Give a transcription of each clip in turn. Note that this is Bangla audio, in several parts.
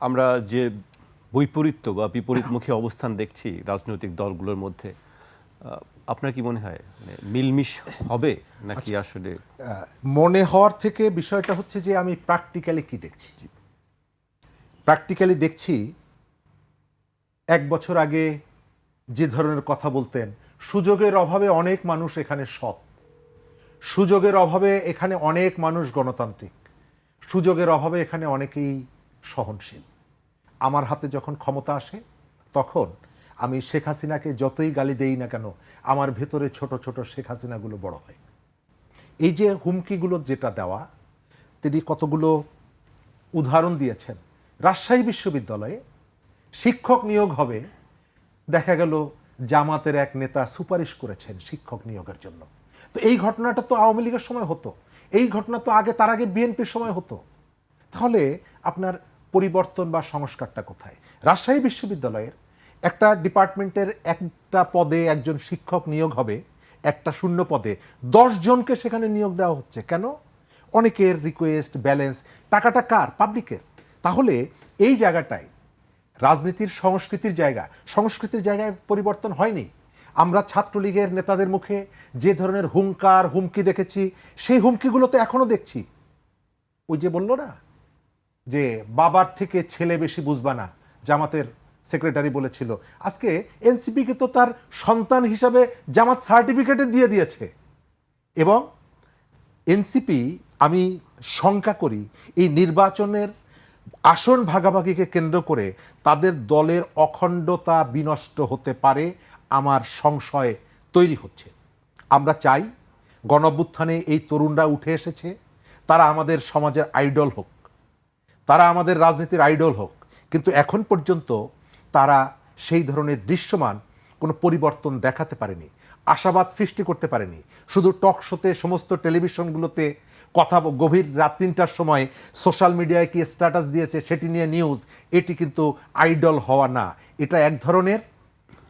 আমরা যে বৈপরীত্য বা বিপরীতমুখী অবস্থান দেখছি রাজনৈতিক দলগুলোর মধ্যে আপনার কি মনে হয়? মানে মিলমিশ হবে নাকি আসলে? মনে হওয়ার থেকে বিষয়টা হচ্ছে যে আমি প্র্যাকটিক্যালি কি দেখছি? প্র্যাকটিক্যালি দেখছি এক বছর আগে যে ধরনের কথা বলতেন সুযোগের অভাবে অনেক মানুষ এখানে সৎ। সুযোগের অভাবে এখানে অনেক মানুষ গণতান্ত্রিক। সুযোগের অভাবে এখানে অনেকেই সহনশীল। আমার হাতে যখন ক্ষমতা আসে, তখন আমি শেখ হাসিনাকে যতই গালি দেই না কেন, আমার ভেতরে ছোট ছোট শেখ হাসিনাগুলো বড় হয়। এই যে হুমকিগুলো যেটা দেওয়া, তিনি কতগুলো উদাহরণ দিয়েছেন। রাজশাহী বিশ্ববিদ্যালয়ে শিক্ষক নিয়োগ হবে, দেখা গেল জামাতের এক নেতা সুপারিশ করেছেন শিক্ষক নিয়োগের জন্য। তো এই ঘটনাটা তো আওয়ামী লীগের সময় হতো। এই ঘটনা তো আগে, তার আগে বিএনপির সময় হতো। তাহলে আপনার পরিবর্তন বা সংস্কারটা কোথায়? রাজশাহী বিশ্ববিদ্যালয়ের একটা ডিপার্টমেন্টের একটা পদে একজন শিক্ষক নিয়োগ হবে, একটা শূন্য পদে। জনকে সেখানে নিয়োগ দেওয়া হচ্ছে। কেন? অনেকের রিকোয়েস্ট ব্যালেন্স টাকাটা কার? পাবলিকের তাহলে এই জায়গাটায় রাজনীতির, সংস্কৃতির জায়গা, সংস্কৃতির জায়গায় পরিবর্তন হয়নি। আমরা ছাত্রলীগের নেতাদের মুখে যে ধরনের হুঙ্কার, হুমকি দেখেছি, সেই হুমকিগুলো তো এখনও দেখছি। ওই যে বলল না যে বাবার থেকে ছেলে বেশি বুঝবা না, জামাতের সেক্রেটারি বলেছিল। আজকে এনসিপিকে তো তার সন্তান হিসাবে জামাত সার্টিফিকেটে দিয়ে দিয়েছে। এবং এনসিপি আমি শঙ্কা করি, এই নির্বাচনের আসন ভাগাভাগিকে কেন্দ্র করে তাদের দলের অখণ্ডতা বিনষ্ট হতে পারে আমার সংশয় তৈরি হচ্ছে। আমরা চাই গণভ্যুত্থানে এই তরুণরা উঠে এসেছে, তারা আমাদের সমাজের আইডল হোক। তারা আমাদের রাজনীতির আইডল হোক। কিন্তু এখন পর্যন্ত তারা সেই ধরনের দৃশ্যমান কোনো পরিবর্তন দেখাতে পারেনি, আশাবাদ সৃষ্টি করতে পারেনি। শুধু টক শোতে সমস্ত টেলিভিশনগুলোতে কথা গভীর রাত তিনটার সময় সোশ্যাল মিডিয়ায় কি স্ট্যাটাস দিয়েছে সেটি নিয়ে নিউজ, এটি কিন্তু আইডল হওয়া না। এটা এক ধরনের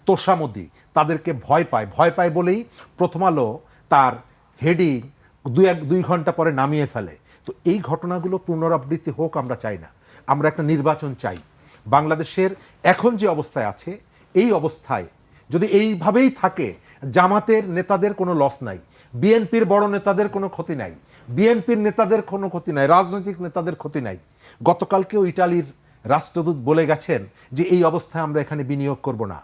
তোষামদি। তাদেরকে ভয় পায়। ভয় পায় বলেই প্রথম আলো তার হেডিং দুই এক দুই ঘণ্টা পরে নামিয়ে ফেলে। তো এই ঘটনাগুলো পুনরাবৃত্তি হোক আমরা চাই না। আমরা একটা নির্বাচন চাই। বাংলাদেশের এখন যে অবস্থায় আছে, এই অবস্থায় যদি এইভাবেই থাকে, জামাতের নেতাদের কোনো লস নাই, বিএনপির বড় নেতাদের কোনো ক্ষতি নাই, বিএনপির নেতাদের কোনো ক্ষতি নাই, রাজনৈতিক নেতাদের ক্ষতি নাই, গতকালকেও ইটালির রাষ্ট্রদূত বলে গেছেন যে এই অবস্থায় আমরা এখানে বিনিয়োগ করব না।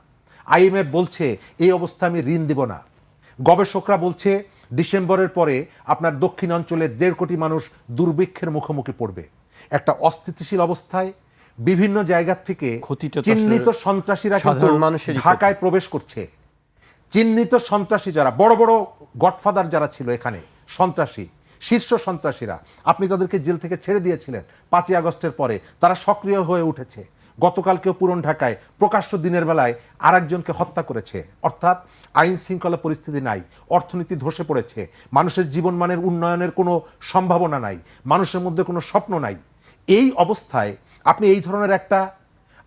আইএমএফ বলছে, এই অবস্থায় আমি ঋণ দিব না। গবেষকরা বলছে ডিসেম্বরের পরে আপনার দক্ষিণ অঞ্চলে দেড় কোটি মানুষ দুর্ভিক্ষের মুখোমুখি পড়বে। একটা অস্থিতিশীল অবস্থায় বিভিন্ন জায়গা থেকে চিহ্নিত সন্ত্রাসীরা কিন্তু ঢাকায় প্রবেশ করছে। চিহ্নিত সন্ত্রাসী যারা বড় বড় গডফাদার যারা ছিল এখানে সন্ত্রাসী শীর্ষ সন্ত্রাসীরা আপনি তাদেরকে জেল থেকে ছেড়ে দিয়েছিলেন পাঁচই আগস্টের পরে তারা সক্রিয় হয়ে উঠেছে। গতকালকেও পুরন ঢাকায়, প্রকাশ্য দিনের বেলায় আরেকজনকে হত্যা করেছে। অর্থাৎ আইন শৃঙ্খলা পরিস্থিতি নাই, অর্থনীতি ধসে পড়েছে, মানুষের জীবনমানের উন্নয়নের কোনো সম্ভাবনা নাই, মানুষের মধ্যে কোনো স্বপ্ন নাই। এই অবস্থায় আপনি এই ধরনের একটা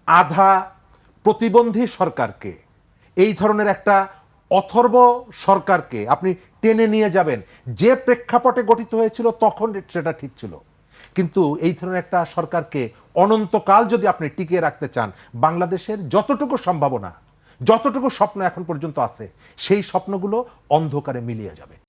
আধা প্রতিবন্ধী সরকারকে, এই ধরনের একটা অথর্ব সরকারকে আপনি টেনে নিয়ে যাবেন। যে প্রেক্ষাপটে গঠিত হয়েছিল তখন সেটা ঠিক ছিল। কিন্তু এই ধরনের একটা সরকারকে অনন্তকাল যদি আপনি টিকিয়ে রাখতে চান, বাংলাদেশের যতটুকু সম্ভাবনা, যতটুকু স্বপ্ন এখন পর্যন্ত আছে, সেই স্বপ্নগুলো অন্ধকারে মিলিয়ে যাবে।